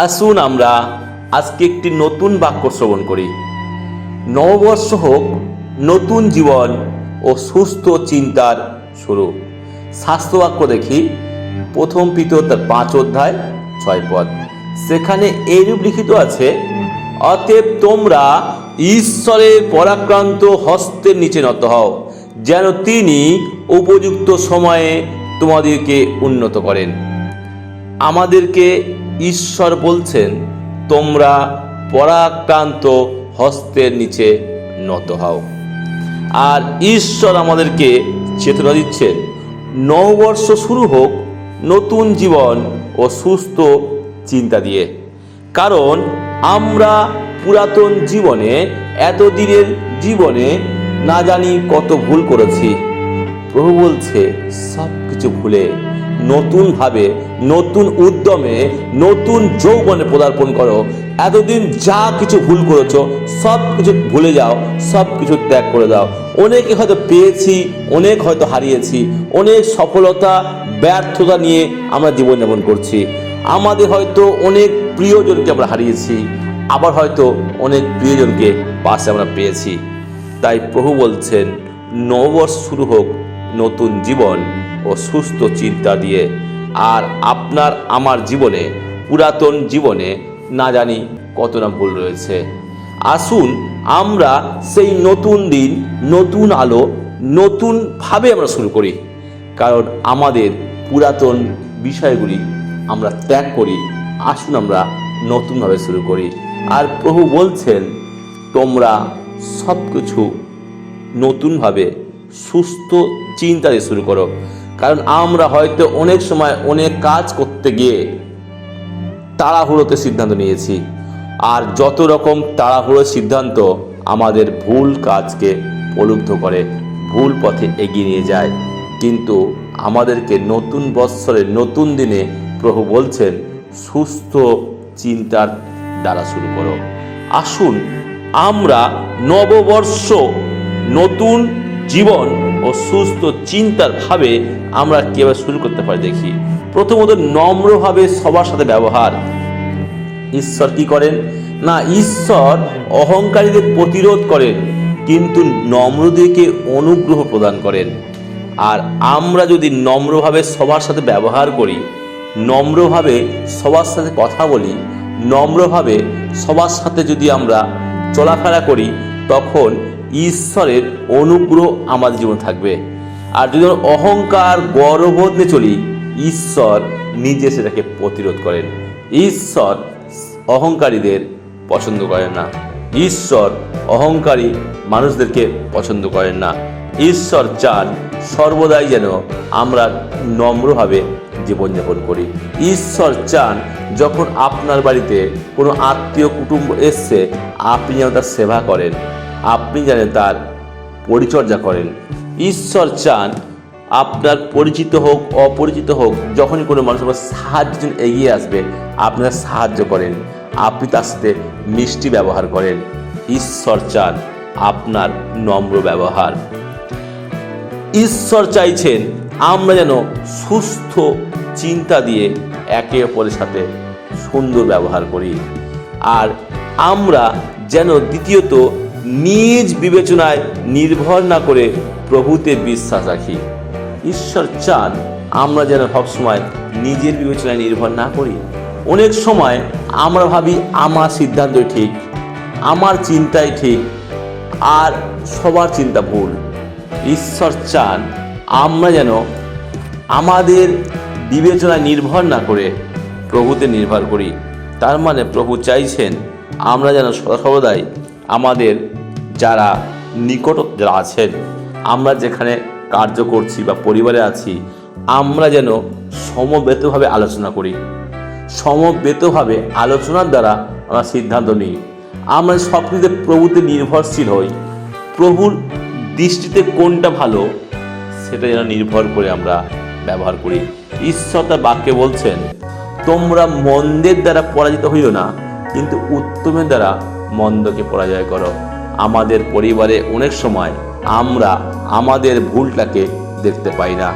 আসুন আমরা আজকে একটি নতুন বাক্য শ্রবণ করি। নববর্ষ হোক, নতুন জীবন ও সুস্থ চিন্তার শুরু। স্বাস্থ্য বাক্য দেখি। প্রথম পিতর তার পাঁচ অধ্যায় ছয় পদ। সেখানে এইরূপ লিখিত আছে, অতএব তোমরা ঈশ্বরের পরাক্রান্ত হস্তের নিচে নত হও, যেন তিনি উপযুক্ত সময়ে তোমাদেরকে উন্নত করেন। আমাদেরকে ঈশ্বর বলছেন, তোমরা পরাক্রান্ত হস্তের নিচে নত হও। আর ঈশ্বর আমাদেরকে চেতনা দিচ্ছেন, নববর্ষ শুরু হোক নতুন জীবন ও সুস্থ চিন্তা দিয়ে। কারণ আমরা পুরাতন জীবনে, এতদিনের জীবনে না জানি কত ভুল করেছি। প্রভু বলছে সব কিছু ভুলে নতুনভাবে নতুন উদ্যমে, নতুন যৌবনে পদার্পণ করো। এতদিন যা কিছু ভুল করেছ, সব কিছু ভুলে যাও, সব কিছু ত্যাগ করে দাও। অনেকে হয়তো পেয়েছি, অনেক হয়তো হারিয়েছি, অনেক সফলতা, ব্যর্থতা নিয়ে আমরা জীবনযাপন করছি। আমাদের হয়তো অনেক প্রিয়জনকে আমরা হারিয়েছি, আবার হয়তো অনেক প্রিয়জনকে পাশে আমরা পেয়েছি। তাই প্রভু বলছেন, নববর্ষ শুরু হোক নতুন জীবন ও সুস্থ চিন্তা দিয়ে। আর আপনার আমার জীবনে, পুরাতন জীবনে না জানি কত না ভুল রয়েছে। আসুন আমরা সেই নতুন দিন, নতুন আলো নতুনভাবে আমরা শুরু করি। কারণ আমাদের পুরাতন বিষয়গুলি আমরা ত্যাগ করি। আসুন আমরা নতুনভাবে শুরু করি। আর প্রভু বলছেন, তোমরা সব কিছু নতুনভাবে সুস্থ চিন্তা দিয়ে শুরু করো। কারণ আমরা হয়তো অনেক সময় অনেক কাজ করতে গিয়ে তাড়াহুড়োতে সিদ্ধান্ত নিয়েছি। আর যত রকম তাড়াহুড়ো সিদ্ধান্ত আমাদের ভুল কাজকে প্রলুব্ধ করে, ভুল পথে এগিয়ে নিয়ে যায়। কিন্তু আমাদেরকে নতুন বৎসরের নতুন দিনে প্রভু বলছেন, সুস্থ চিন্তার দ্বারা শুরু করো। আসুন, আমরা নববর্ষ নতুন জীবন ও সুস্থ চিন্তার ভাবে আমরা কীভাবে শুরু করতে পারি দেখি। প্রথমত নম্রভাবে সবার সাথে ব্যবহার। ঈশ্বর কি করেন? না, ঈশ্বর অহংকারীদের প্রতিরোধ করেন, কিন্তু নম্রদেরকে অনুগ্রহ প্রদান করেন। আর আমরা যদি নম্রভাবে সবার সাথে ব্যবহার করি, নম্রভাবে সবার সাথে কথা বলি, নম্রভাবে সবার সাথে যদি আমরা চলাফেরা করি, তখন ঈশ্বরের অনুগ্রহ আমাদের জীবনে থাকবে। আর যদি অহংকার, গর্ববোধ নিয়ে চলি, ঈশ্বর নিজে সেটাকে প্রতিরোধ করেন। ঈশ্বর অহংকারীদের পছন্দ করেন না। ঈশ্বর অহংকারী মানুষদেরকে পছন্দ করেন না। ঈশ্বর চান সর্বদাই যেন আমরা নম্রভাবে জীবনযাপন করি। ঈশ্বর চান যখন আপনার বাড়িতে কোনো আত্মীয় কুটুম্ব এসছে, আপনি যেন তার সেবা করেন। আপনি যেন তার পরিচর্যা করেন। ঈশ্বর চান আপনার পরিচিত হোক, অপরিচিত হোক, যখনই কোনো মানুষ আপনার সাহায্যের জন্য এগিয়ে আসবে আপনার সাহায্য করেন। আপনি তার সাথে মিষ্টি ব্যবহার করেন। ঈশ্বর চান আপনার নম্র ব্যবহার। ঈশ্বর চাইছেন আমরা যেন সুস্থ চিন্তা দিয়ে একে অপরের সাথে সুন্দর ব্যবহার করি। আর আমরা যেন দ্বিতীয়ত নিজ বিবেচনায় নির্ভর না করে প্রভুতে বিশ্বাস রাখি। ঈশ্বর চান আমরা যেন সবসময় নিজের বিবেচনায় নির্ভর না করি। অনেক সময় আমরা ভাবি, আমার সিদ্ধান্তই ঠিক, আমার চিন্তাই ঠিক, আর সবার চিন্তা ভুল। ঈশ্বর চান আমরা যেন আমাদের বিবেচনায় নির্ভর না করে প্রভুতে নির্ভর করি। তার মানে প্রভু চাইছেন আমরা যেন সর্বদাই আমাদের যারা নিকট যারা আছেন, আমরা যেখানে কার্য করছি বা পরিবারে আছি, আমরা যেন সমবেতভাবে আলোচনা করি। সমবেতভাবে আলোচনার দ্বারা আমরা সিদ্ধান্ত নিই। আমরা সব কিছুতে প্রভুতে নির্ভরশীল হই। প্রভুর দৃষ্টিতে কোনটা ভালো, সেটা যেন নির্ভর করে আমরা ব্যবহার করি। ঈশ্বর তার বাক্যে বলছেন, তোমরা মন্দের দ্বারা পরাজিত হইও না, কিন্তু উত্তমের দ্বারা মন্দকে পরাজয় করো। আমাদের পরিবারে অনেক সময় আমরা আমাদের ভুলটাকে দেখতে পাই না।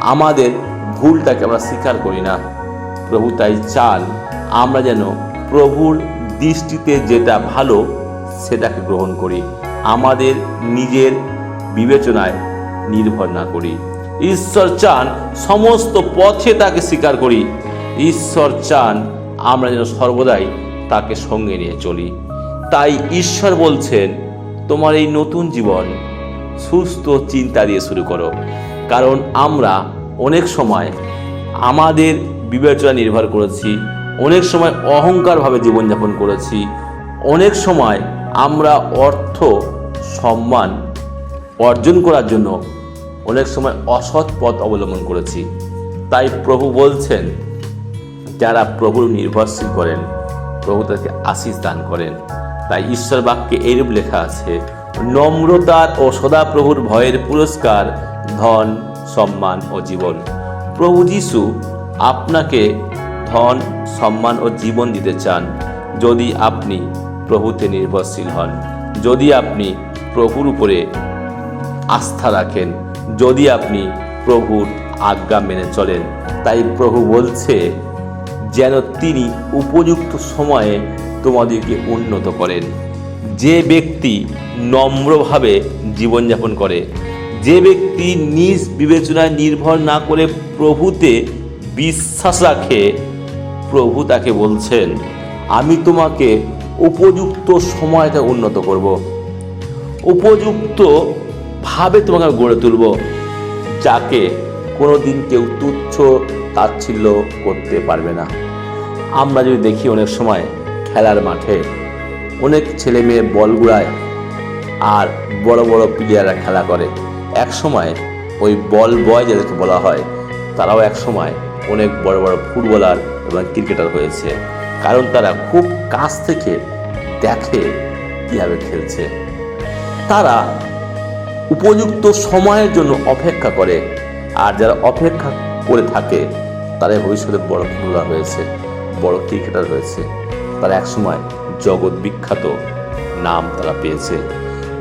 আমাদের ভুলটাকে আমরা স্বীকার করি না। প্রভু, তাই চান আমরা যেন প্রভুর দৃষ্টিতে যেটা ভালো, সেটাকে গ্রহণ করি। আমাদের নিজের বিবেচনায় নির্ভর না করি। ঈশ্বর চান সমস্ত পথে তাকে স্বীকার করি। ঈশ্বর চান আমরা যেন সর্বদাই তাকে সঙ্গে নিয়ে চলি। তাই ঈশ্বর বলছেন, তোমার এই নতুন জীবন সুস্থ চিন্তা দিয়ে শুরু করো। কারণ আমরা অনেক সময় আমাদের বিবেচনা নির্ভর করেছি, অনেক সময় অহংকারভাবে জীবনযাপন করেছি, অনেক সময় আমরা অর্থ সম্মান অর্জন করার জন্য অনেক সময় অসৎ পথ অবলম্বন করেছি। তাই প্রভু বলছেন, যারা প্রভুর নির্ভরশীল করেন, প্রভু তাকে আশিস দান করেন। তাই ঈশ্বর বাক্যে এরূপ লেখা আছে, নম্রতার ও সদাপ্রভুর ভয়ের পুরস্কার, ধন, সম্মান ও জীবন। প্রভু যিশু আপনাকে ধন, সম্মান ও জীবন দিতে চান, যদি আপনি প্রভুতে নির্ভরশীল হন। যদি আপনি প্রভুর উপরে আস্থা রাখেন, যদি আপনি প্রভুর আজ্ঞা মেনে চলেন। তাই প্রভু বলছে, যেন তিনি উপযুক্ত সময়ে তোমাদেরকে উন্নত করেন। যে ব্যক্তি নম্রভাবে জীবনযাপন করে, যে ব্যক্তি নিজ বিবেচনায় নির্ভর না করে প্রভুতে বিশ্বাস রাখে, প্রভু তাকে বলছেন, আমি তোমাকে উপযুক্ত সময়টা উন্নত করব। উপযুক্ত ভাবে তোমাকে গড়ে তুলব, যাকে কোনোদিন কেউ তুচ্ছ তাচ্ছিল্য করতে পারবে না। আমরা যদি দেখি অনেক সময় খেলার মাঠে অনেক ছেলে মেয়ে বল গুড়ায় আর বড় বড় প্লেয়াররা খেলা করে। এক সময় ওই বল বয় যাদেরকে বলা হয়, তারাও এক সময় অনেক বড় বড় ফুটবলার এবং ক্রিকেটার হয়েছে। কারণ তারা খুব কাছ থেকে দেখে কীভাবে খেলছে। তারা উপযুক্ত সময়ের জন্য অপেক্ষা করে, আর যারা অপেক্ষা করে থাকে তারা ভবিষ্যতে বড় ফুটবলার হয়েছে, বড় ক্রিকেটার হয়েছে। তারা একসময় জগৎ বিখ্যাত নাম তারা পেয়েছে।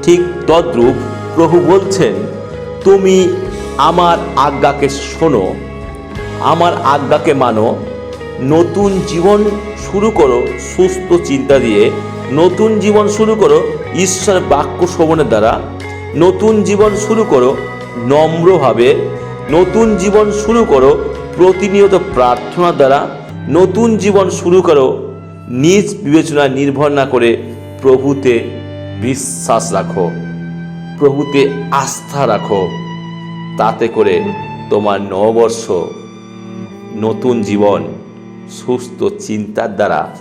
ঠিক তদ্রূপ প্রভু বলছেন, তুমি আমার আজ্ঞাকে শোনো, আমার আজ্ঞাকে মানো, নতুন জীবন শুরু করো, সুস্থ চিন্তা দিয়ে, নতুন জীবন শুরু করো ঈশ্বরের বাক্য শ্রবণের দ্বারা, নতুন জীবন শুরু করো নম্রভাবে, নতুন জীবন শুরু করো প্রতিনিয়ত প্রার্থনার দ্বারা, নতুন জীবন শুরু করো নিজ বিবেচনা নির্ভর না করে প্রভুতে বিশ্বাস রাখো, প্রভুতে আস্থা রাখো, তাতে করে তোমার নববর্ষ নতুন জীবন, সুস্থ চিন্তার দ্বারা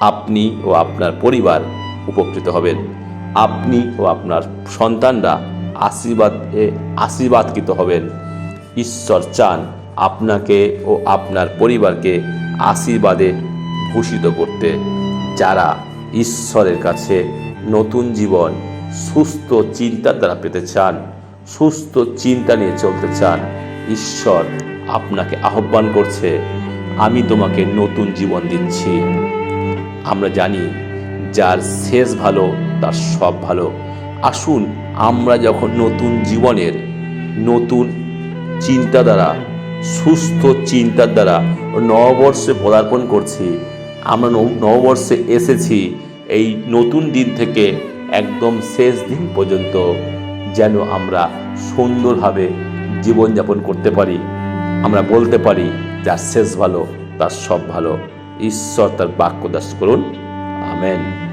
আপনি ও আপনার পরিবার উপকৃত হবেন। আপনি ও আপনার সন্তানরা আশীর্বাদে আশীর্বাদকৃত হবেন। ঈশ্বর চান আপনাকে ও আপনার পরিবারকে আশীর্বাদে ভূষিত করতে, যারা ঈশ্বরের কাছে নতুন জীবন, সুস্থ চিন্তার দ্বারা পেতে চান, সুস্থ চিন্তা নিয়ে চলতে চান, ঈশ্বর আপনাকে আহ্বান করছে, আমি তোমাকে নতুন জীবন দিচ্ছি। আমরা জানি যার শেষ ভালো, তার সব ভালো। আসুন আমরা যখন নতুন জীবনের, নতুন চিন্তা দ্বারা, সুস্থ চিন্তার দ্বারা নববর্ষে পদার্পণ করছি আমরা নব- নববর্ষে এসেছি এই নতুন দিন থেকে একদম শেষ দিন পর্যন্ত যেন আমরা সুন্দরভাবে জীবনযাপন করতে পারি। আমরা বলতে পারি, যার শেষ ভালো, তার সব ভালো। ঈশ্বর তার বাক্য দাস করুন। আমেন।